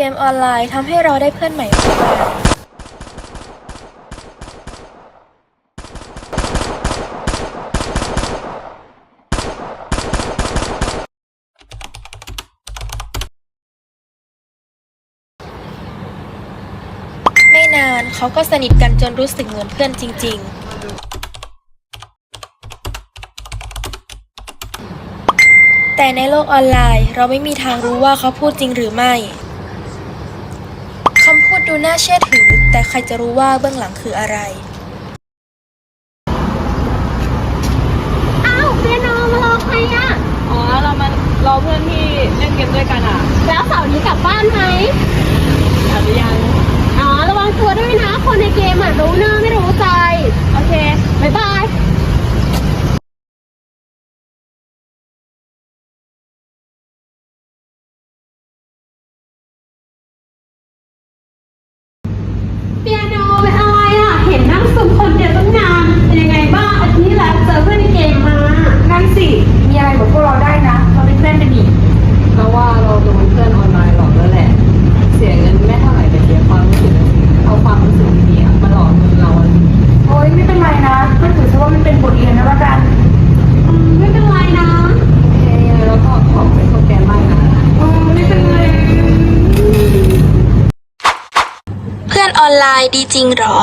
กมออนไลน์ทำให้เราได้เพื่อนใหม่มากมายไม่นานเขาก็สนิทกันจนรู้สึกเหมือนเพื่อนจริง ๆ แต่ในโลกออนไลน์ เราไม่มีทางรู้ว่าเขาพูดจริงหรือไม่ ดดูน่าเชื่อถือ แต่ใครจะรู้ว่าเบื้องหลังคืออะไร อ้าวเปียโนมารอใครอะอ๋อ เรามารอเพื่อนที่เล่นเกมด้วยกันอะ แล้วเสาร์นี้กลับบ้านไหม อาจจะยัง อ๋อ ระวังตัวด้วยนะ คนในเกมอะรู้หน้าไม่รู้ใจ โอเค บ๊ายบาย เดีจริงหรอ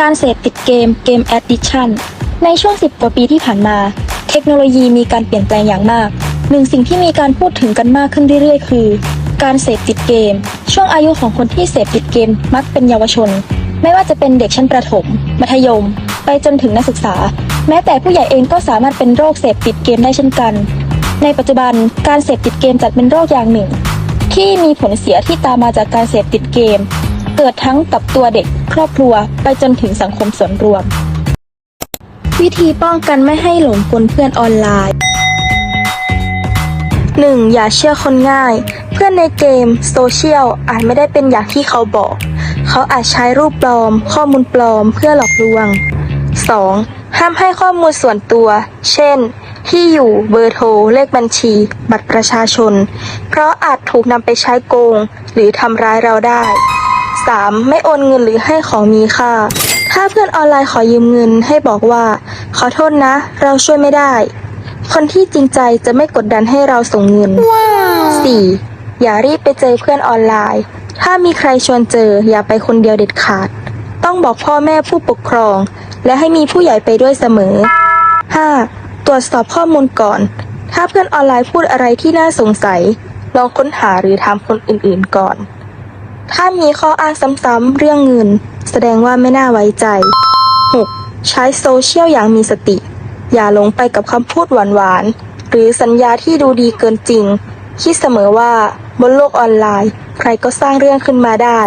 การเสพติดเกมเกมแอดดิชันในช่วง 10 กว่าปีที่ผ่านมา เทคโนโลยีมีการเปลี่ยนแปลงอย่างมาก หนึ่งสิ่งที่มีการพูดถึงกันมากขึ้นเรื่อยๆ คือ การเสพติดเกม ช่วงอายุของคนที่เสพติดเกมมักเป็นเยาวชน ไม่ว่าจะเป็นเด็กชั้นประถม มัธยม ไปจนถึงนักศึกษา แม้แต่ผู้ใหญ่เองก็สามารถเป็นโรคเสพติดเกมได้เช่นกัน ในปัจจุบันการเสพติดเกมจัดเป็นโรคอย่างหนึ่ง ที่มีผลเสียที่ตามมาจากการเสพติดเกม เกิดทั้งกับตัวเด็กครอบครัวไปจนถึงสังคมส่วนรวม วิธีป้องกันไม่ให้หลงกลเพื่อนออนไลน์ 1. อย่าเชื่อคนง่าย เพื่อนในเกมโซเชียลอาจไม่ได้เป็นอย่างที่เขาบอก เขาอาจใช้รูปปลอม ข้อมูลปลอมเพื่อหลอกลวง 2. ห้ามให้ข้อมูลส่วนตัว เช่น ที่อยู่ เบอร์โทร เลขบัญชี บัตรประชาชน เพราะอาจถูกนำไปใช้โกง หรือทำร้ายเราได้ 3. ไม่โอนเงินหรือให้ของมีค่า ถ้าเพื่อนออนไลน์ขอยืมเงินให้บอกว่า ขอโทษนะ เราช่วยไม่ได้ คนที่จริงใจจะไม่กดดันให้เราส่งเงิน 4. อย่ารีบไปเจอเพื่อนออนไลน์ ถ้ามีใครชวนเจออย่าไปคนเดียวเด็ดขาด ต้องบอกพ่อแม่ผู้ปกครอง และให้มีผู้ใหญ่ไปด้วยเสมอ 5. ตรวจสอบข้อมูลก่อน ถ้าเพื่อนออนไลน์พูดอะไรที่น่าสงสัย ลองค้นหาหรือถามคนอื่นๆก่อน ถ้ามีข้ออ้างซ้ำๆเรื่องเงิน แสดงว่าไม่น่าไว้ใจ 6. ใช้โซเชียลอย่างมีสติ อย่าหลงไปกับคำพูดหวานๆ หรือสัญญาที่ดูดีเกินจริง คิดเสมอว่าบนโลกออนไลน์ ใครก็สร้างเรื่องขึ้นมาได้